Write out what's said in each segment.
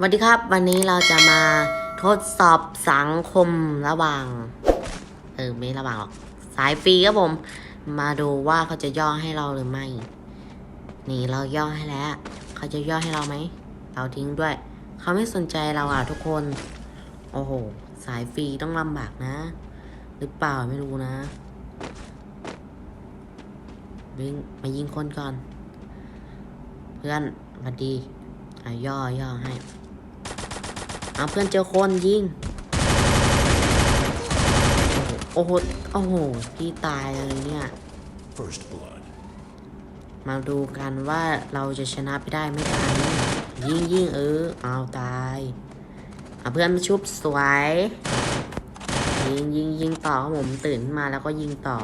สวัสดีครับวันนี้เราจะมาทดสอบสังคมระหว่าง เออไม่ระหว่างหรอก สายฟรีครับผม มาดูว่าเขาจะย่อให้เราหรือไม่ นี่เราย่อให้แล้ว เขาจะย่อให้เราไหม เราทิ้งด้วย เขาไม่สนใจเราอะทุกคน โอ้โห สายฟรีต้องลำบากนะ หรือเปล่าไม่รู้นะวิ่งมายิงคนก่อน เพื่อนสวัสดีอะย่อย่อให้ อาเพื่อนเจอคนยิง โอ้โห โอ้โห พี่ตายเลยเนี่ย First blood. มาดูกันว่าเราจะชนะไปได้ไม่ตายนะยิงยิงเออ เอาตายเอาเพื่อนมาชุบสวย ยิงยิงยิงต่อครับผมตื่นขึ้นมาแล้วก็ยิงต่อ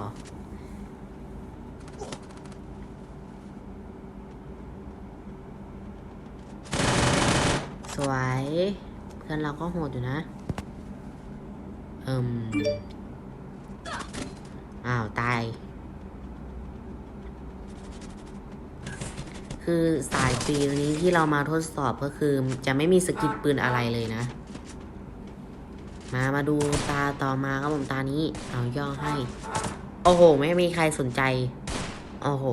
สวย เพื่อนเราก็โหดอยู่นะ เอิมอ้าว ตาย คือสายฟรีนี้ที่เรามาทดสอบก็คือ จะไม่มีสกิลปืนอะไรเลยนะ มามาดูตาต่อมาครับผมตานี้ เอาย่อให้ โอ้โห ไม่มีใครสนใจ โอ้โห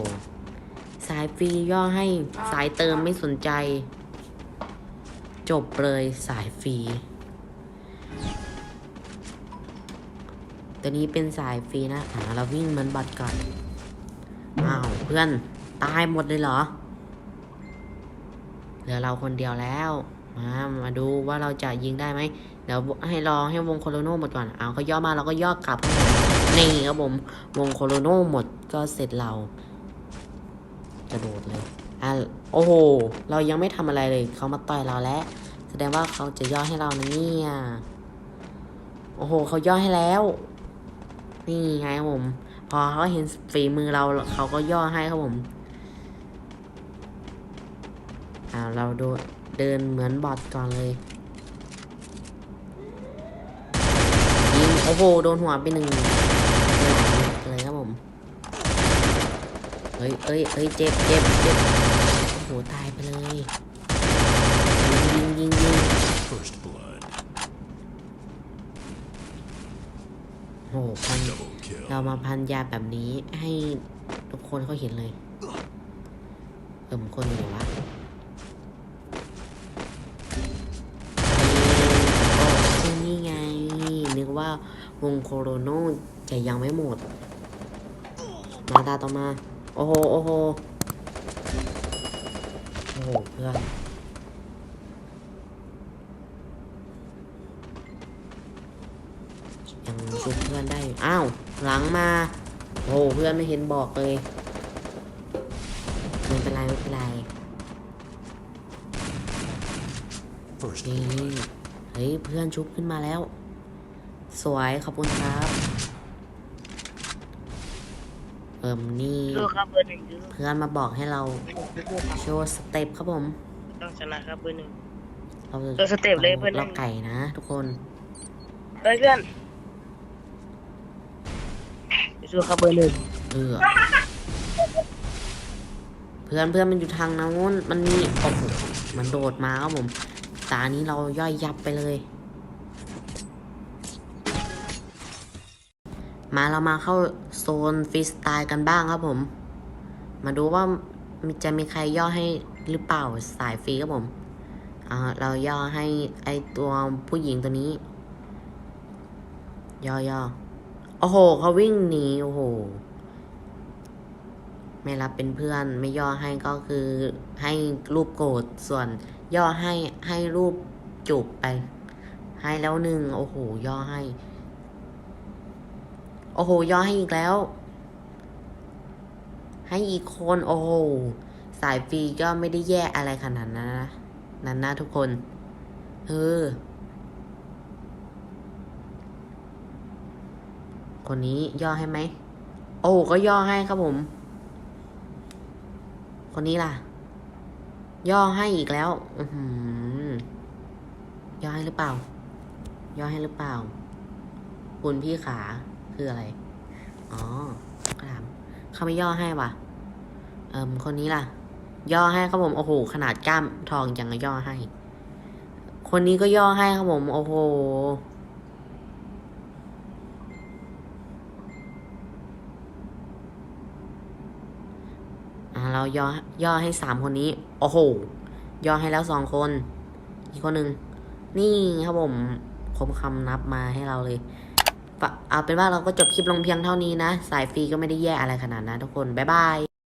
สายฟรีย่อให้ สายเติมไม่สนใจ จบเลยสายฟรี ตัวนี้เป็นสายฟรีนะอ่าเราวิ่งมันบัตรก่อน อ้าวเพื่อนตายหมดเลยเหรอ เหลือเราคนเดียวแล้ว มา มาดูว่าเราจะยิงได้ไหม เดี๋ยวให้รอให้วงโคโลโน่หมดก่อน เอาเขาย่อมาเราก็ย่อกลับ นี่ครับผม วงโคโลโน่หมดก็เสร็จเรา กระโดดเลย อะโอ้โห เรายังไม่ทำอะไรเลย เขามาต่อยเราแล้ว แสดงว่าเขาจะย่อให้เรานะเนี่ยโอ้โห เขาย่อให้แล้ว นี่ไงครับผม พอเขาเห็นฝีมือเราเขาก็ย่อให้ครับผมอ่าเราดูเดินเหมือนบอทก่อนเลยยิงโอ้โห โดนหัวไปหนึ่งเลยครับผม เฮ้ยเอ้ยเอ้ยเจ็บเจ็บเจ็บโอ้โหตายไปเลยยิงยิงยิงโอ้โหพันเรามาพันยาแบบนี้ให้ทุกคนเขาเห็นเลยเอิ่มคนอยู่วะเอ้ยนี่ไง นึกว่าวงโคโรโนจะยังไม่หมด มาตาต่อมา โอ้โห โอ้โห โอ้โห เพื่อน ยังชุบเพื่อนได้อยู่อ้าว หลังมา โอ้เพื่อนไม่เห็นบอกเลยไม่เป็นไรไม่เป็นไร First นี่ blood. เฮ้ย เพื่อนชุบขึ้นมาแล้ว สวย ขอบคุณครับ เอิ่มนี่สู้ครับเบอร์หนึ่งสู้เพื่อนมาบอกให้เราสู้ครับโชว์สเต็ปครับผม ต้องชนะครับเบอร์หนึ่ง เราโชว์สเต็ปเลยเพื่อน เราไก่นะ ทุกคนเฮ้ยเพื่อนสู้ครับเบอร์หนึ่งเออเพื่อนเพื่อนมันอยู่ทางโน้นมันมีโอ้โหมันโดดมาครับผม ตานี้เราย่อยยับไปเลย มาเรามาเข้าโซนฟรีสไตล์กันบ้างครับผม มาดูว่าจะมีใครย่อให้หรือเปล่าสายฟรีครับผมเราย่อให้ไอตัวผู้หญิงตัวนี้ ย่อย่อโอ้โหเขาวิ่งหนีโอ้โห ไม่รับเป็นเพื่อนไม่ย่อให้ก็คือให้รูปโกรธส่วน ย่อให้ให้รูปจูบไป ให้แล้วหนึ่งโอ้โห ย่อให้ อ้โหย่อให้อีกแล้ว ให้อีกคนโอ้โหสายฟรีก็ไม่ได้แย่อะไรขนาดนั้นนะนั่นนะทุกคนเออคนนี้ย่อให้ไหม โอ้ก็ย่อให้ครับผม คนนี้ล่ะ ย่อให้อีกแล้ว อืย่อให้หรือเปล่า ย่อให้หรือเปล่า คุณพี่ขา คืออะไร อ๋อกระถามเขาไม่ย่อให้ว่ะเอิมคนนี้ล่ะ ย่อให้ครับผมโอ้โห ขนาดกล้ามทองยังย่อให้ คนนี้ก็ย่อให้ครับผมโอ้โหเราย่อย่อให้สามคนนี้ โอ้โห ย่อให้แล้วสองคน อีกคนหนึ่ง นี่ครับผมคมคำนับมาให้เราเลย เอาเป็นว่าเราก็จบคลิปลงเพียงเท่านี้นะ สายฟรีก็ไม่ได้แย่อะไรขนาดนะทุกคน บ๊ายบาย